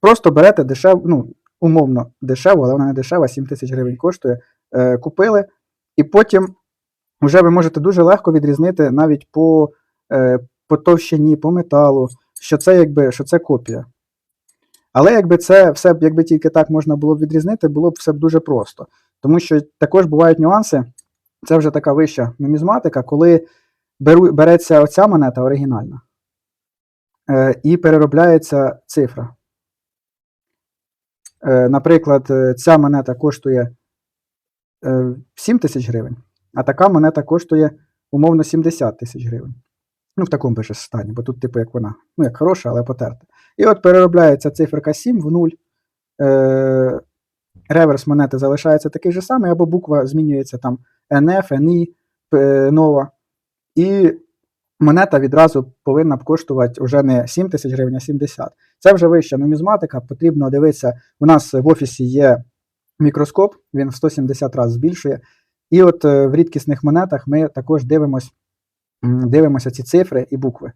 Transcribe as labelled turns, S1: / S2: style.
S1: Просто берете дешев, ну, умовно дешево, але вона не дешева, 7 тисяч гривень коштує. Е, купили, і потім вже ви можете дуже легко відрізнити навіть по, е, по товщині, по металу, що це якби що це копія. Але якби це все, якби тільки так можна було б відрізнити, було б все дуже просто. Тому що також бувають нюанси. Це вже така вища нумізматика, коли беру, береться оця монета оригінальна е, і переробляється цифра. Е, наприклад, е, ця монета коштує е, 7 тисяч гривень, а така монета коштує умовно 70 тисяч гривень. Ну, в такому ж стані, бо тут, типу, як вона, ну, як хороша, але потерта. І от переробляється циферка 7 в 0. Е, реверс монети залишається такий же самий, або буква змінюється там NF, NI, нова. І монета відразу повинна б коштувати вже не 7 тисяч гривень, а 70. Це вже вища нумізматика, потрібно дивитися. У нас в офісі є мікроскоп, він в 170 разів збільшує. І от е, в рідкісних монетах ми також дивимось, дивимося ці цифри і букви.